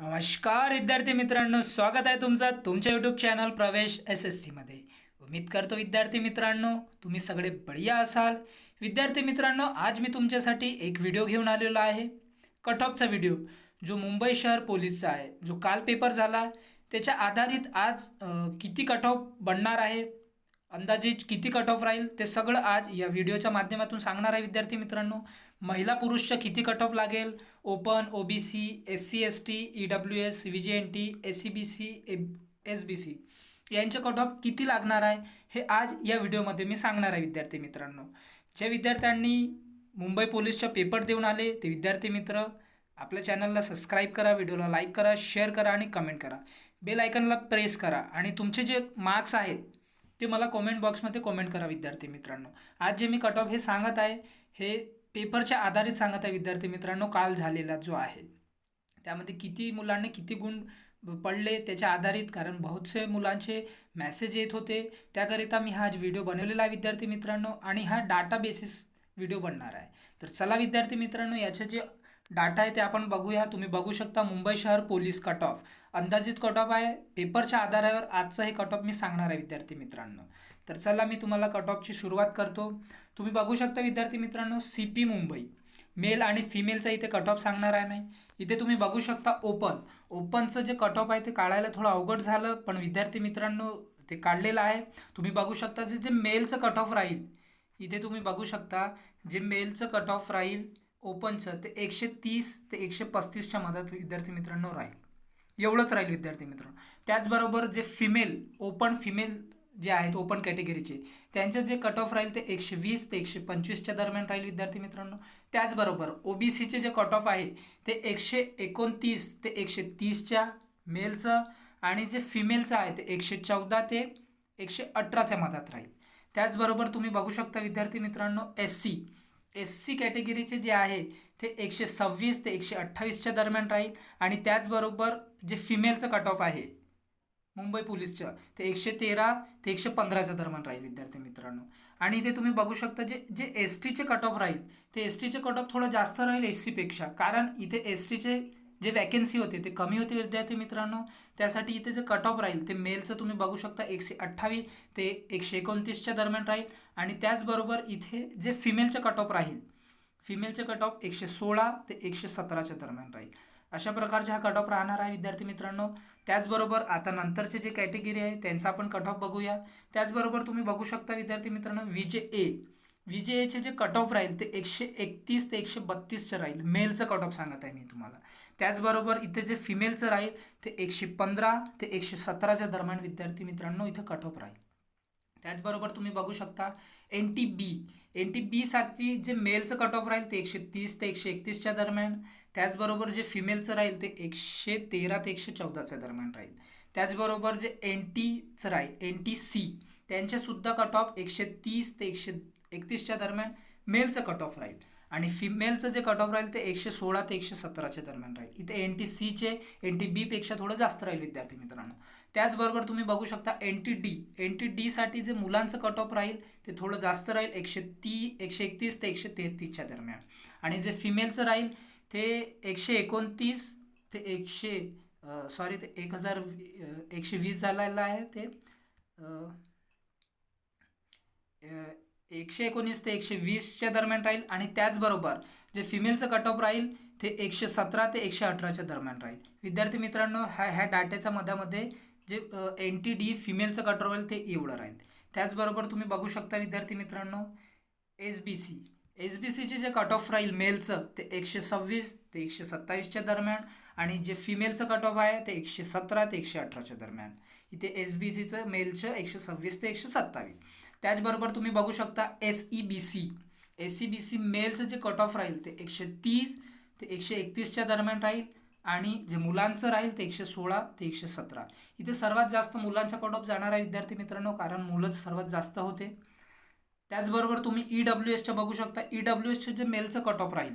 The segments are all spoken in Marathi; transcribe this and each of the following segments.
नमस्कार विद्यार्थी मित्रांनो स्वागत आहे तुमचं तुमच्या यूट्यूब चॅनल प्रवेश एस एस सीमध्ये उम्मीद करतो विद्यार्थी मित्रांनो तुम्ही सगळे बढिया असाल. विद्यार्थी मित्रांनो आज मी तुमच्यासाठी एक व्हिडिओ घेऊन आलेलो आहे. कट ऑफचा व्हिडिओ जो मुंबई शहर पोलीसचा आहे. जो काल पेपर झाला त्याच्या आधारित आज किती कट ऑफ बनणार आहे? अंदाजे किती कट ऑफ राहील ते सगळं आज या व्हिडिओच्या माध्यमातून सांगणार आहे विद्यार्थी मित्रांनो. महिला पुरुषच्या किती कट ऑफ लागेल? Open O B C S C S T E W S V J N T S C B C A S B C यांचे कट ऑफ किती लागणार आहे? हे आज या व्हिडिओमध्ये मी सांगणार आहे विद्यार्थी मित्रांनो. ज्या विद्यार्थ्यांनी मुंबई पोलीसच्या पेपर देऊन आले ते विद्यार्थी मित्र आपल्या चॅनलला सबस्क्राईब करा व्हिडिओला लाईक करा शेअर करा आणि कमेंट करा. बेल आयकनला प्रेस करा आणि तुमचे जे मार्क्स आहेत ते मला कॉमेंट बॉक्समध्ये कॉमेंट करा विद्यार्थी मित्रांनो. आज जे मी कट ऑफ हे सांगत आहे हे पेपरच्या आधारित सांगत आहे विद्यार्थी मित्रांनो काल झालेला जो आहे. त्यामध्ये किती मुलांनी किती गुण पडले त्याच्या आधारित कारण बहुतसे मुलांचे मॅसेज येत होते. त्याकरिता मी हा आज व्हिडिओ बनवलेला आहे विद्यार्थी मित्रांनो आणि हा डाटा बेसिस व्हिडिओ बनणार आहे. तर चला विद्यार्थी मित्रांनो याचे जे डाटा आहे ते आपण बघूया. तुम्ही बघू शकता मुंबई शहर पोलीस कट ऑफ अंदाजित कट ऑफ आहे. पेपरच्या आधारावर आजचं हे कट ऑफ मी सांगणार आहे विद्यार्थी मित्रांनो. तर चला मी तुम्हाला कट ऑफची सुरुवात करतो. तुम्ही बघू शकता विद्यार्थी मित्रांनो सी पी मुंबई. मेल आणि फिमेलचा इथे कट ऑफ सांगणार आहे मी. इथे तुम्ही बघू शकता ओपन ओपनचं जे कट ऑफ आहे ते काढायला थोडं अवघड झालं पण विद्यार्थी मित्रांनो ते काढलेलं आहे. तुम्ही बघू शकता जे जे मेलचं कट ऑफ राहील इथे तुम्ही बघू शकता. जे मेलचं कट ऑफ राहील ओपनचं ते एकशे तीस ते एकशे पस्तीसच्या मधात विद्यार्थी मित्रांनो राहील. एवढंच राहील विद्यार्थी मित्रांनो. त्याचबरोबर जे फिमेल ओपन फिमेल जे आहेत ओपन कॅटेगरीचे त्यांचं जे कट ऑफ राहील ते एकशे वीस ते एकशे पंचवीसच्या दरम्यान राहील विद्यार्थी मित्रांनो. त्याचबरोबर ओबीसीचे जे कट ऑफ आहे ते एकशे एकोणतीस ते एकशे तीसच्या मेलचं आणि जे फिमेलचं आहे ते एकशे चौदा ते एकशे अठराच्या मधात राहील. त्याचबरोबर तुम्ही बघू शकता विद्यार्थी मित्रांनो एस सी एस सी कॅटेगरीचे जे आहे ते एकशे सव्वीस ते एकशे अठ्ठावीसच्या दरम्यान राहील आणि त्याचबरोबर जे फिमेलचं कट ऑफ आहे मुंबई पोलीसचं ते एकशे तेरा ते एकशे पंधराच्या दरम्यान राहील विद्यार्थी मित्रांनो. आणि इथे तुम्ही बघू शकता जे जे एस टीचे कट ऑफ राहील ते एस टीचे कट ऑफ थोडं जास्त राहील एस सीपेक्षा कारण इथे एस टीचे जे वॅकन्सी होते ते कमी होते विद्यार्थी मित्रांनो. त्यासाठी इथे जे कट ऑफ राहील ते मेलचं तुम्ही बघू शकता. एकशे अठ्ठावीस ते एकशे एकोणतीसच्या दरम्यान राहील. आणि त्याचबरोबर इथे जे फिमेलचं कट ऑफ राहील फिमेलचे कट ऑफ एकशे सोळा ते एकशे सतराच्या दरम्यान राहील. अशा प्रकारचे हा कट ऑफ राहणार आहे विद्यार्थी मित्रांनो. त्याचबरोबर आता नंतरचे जे कॅटेगरी आहे त्यांचा आपण कट ऑफ बघूया. त्याचबरोबर तुम्ही बघू शकता विद्यार्थी मित्रांनो व्ही जे ए विजेचे जे जे कट ऑफ राहील ते एकशे एकतीस ते एकशे बत्तीसचं राहील. मेलचं कट ऑफ सांगत आहे मी तुम्हाला. त्याचबरोबर इथे जे फिमेलचं राहील ते एकशे पंधरा ते एकशे सतराच्या दरम्यान विद्यार्थी मित्रांनो इथं कट ऑफ राहील. त्याचबरोबर तुम्ही बघू शकता N T B N T बीसाठी जे मेलचं कट ऑफ राहील ते एकशे तीस ते एकशे एकतीसच्या दरम्यान. त्याचबरोबर जे फिमेलचं राहील ते एकशे तेरा ते एकशे चौदाच्या दरम्यान राहील. त्याचबरोबर जे एन टीचं राहील एन टी सी त्यांचेसुद्धा कट ऑफ एकशे तीस ते एकशे एकतीसच्या दरम्यान मेलचं कट ऑफ राहील. आणि फिमेलचं जे कट ऑफ राहील ते एकशे सोळा ते एकशे सतराच्या दरम्यान राहील. इथे एन टी सीचे एन टी बीपेक्षा थोडं जास्त राहील विद्यार्थी मित्रांनो. त्याचबरोबर तुम्ही बघू शकता N T D N T डीसाठी जे मुलांचं कट ऑफ राहील ते थोडं जास्त राहील एकशे ती एकशे एकतीस ते एकशे तेहतीसच्या दरम्यान. आणि जे फिमेलचं राहील ते एकशे एकोणतीस ते एकशे सॉरी ते एक हजार एकशे वीस झालेलं आहे ते एकशे एकोणीस ते एकशे वीसच्या दरम्यान राहील आणि त्याचबरोबर जे फिमेलचं कट ऑफ राहील ते एकशे सतरा ते एकशे अठराच्या दरम्यान राहील. विद्यार्थी मित्रांनो ह्या ह्या डाट्याच्या मधामध्ये जे एन टी डी फिमेलचं कट ऑफ राहील ते एवढं राहील. त्याचबरोबर तुम्ही बघू शकता विद्यार्थी मित्रांनो S B C S B सीचे जे कट ऑफ राहील मेलचं ते एकशे सव्वीस ते एकशे सत्तावीसच्या दरम्यान आणि जे फिमेलचं कट ऑफ आहे ते एकशे सतरा ते एकशे अठराच्या दरम्यान. इथे एस बी सीचं मेलचं एकशे सव्वीस ते एकशे सत्तावीस. त्याचबरोबर तुम्ही बघू शकता S E B C S C B C मेलचं जे कट ऑफ राहील ते एकशे तीस ते एकशे एकतीसच्या दरम्यान राहील आणि जे मुलांचं राहील ते एकशे सोळा ते एकशे सतरा. इथे सर्वात जास्त मुलांचा कट ऑफ जाणार आहे विद्यार्थी मित्रांनो कारण मुलंच सर्वात जास्त होते. त्याचबरोबर तुम्ही ई डब्ल्यू एसच्या बघू शकता. ई डब्ल्यू एसचं जे मेलचं कट ऑफ राहील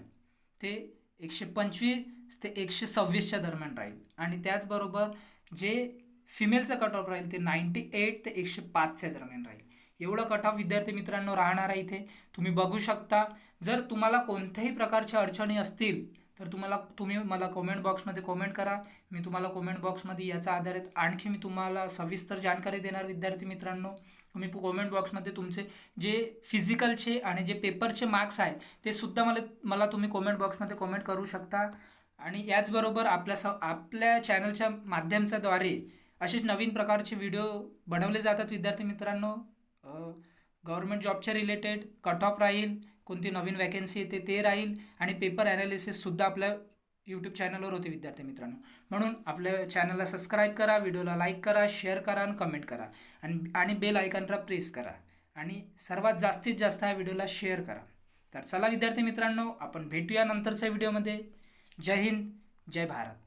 ते एकशे पंचवीस ते एकशे सव्वीसच्या दरम्यान राहील. आणि त्याचबरोबर जे फिमेलचं कट ऑफ राहील ते नाईंटी एट ते एकशे पाचच्या दरम्यान राहील. एवढं कट ऑफ विद्यार्थी मित्रांनो राहणार आहे इथे. तुम्ही बघू शकता. जर तुम्हाला कोणत्याही प्रकारच्या अडचणी असतील तर तुम्हाला तुम्ही मला कॉमेंट बॉक्समध्ये कॉमेंट करा. मी तुम्हाला कॉमेंट बॉक्समध्ये याचा आधारित आणखी मी तुम्हाला सविस्तर जानकारी देणार विद्यार्थी मित्रांनो. तुम्ही कॉमेंट बॉक्समध्ये तुमचे जे फिजिकलचे आणि जे पेपरचे मार्क्स आहे ते सुद्धा मला मला तुम्ही कॉमेंट बॉक्समध्ये कॉमेंट करू शकता. आणि याचबरोबर आपल्या स आपल्या चॅनलच्या माध्यमाच्याद्वारे असेच नवीन प्रकारचे व्हिडिओ बनवले जातात विद्यार्थी मित्रांनो. गव्हर्मेंट जॉबच्या रिलेटेड कट ऑफ राहील कोणती नवीन वॅकन्सी येते ते राहील आणि पेपर ॲनालिसिससुद्धा आपल्या यूट्यूब चॅनलवर होते विद्यार्थी मित्रांनो. म्हणून आपल्या चॅनलला सबस्क्राईब करा व्हिडिओला लाईक करा शेअर करा आणि कमेंट करा. आणि आणि बेल आयकॉनला प्रेस करा. आणि सर्वात जास्तीत जास्त ह्या व्हिडिओला शेअर करा. तर चला विद्यार्थी मित्रांनो आपण भेटूया नंतरच्या व्हिडिओमध्ये जय हिंद जय भारत.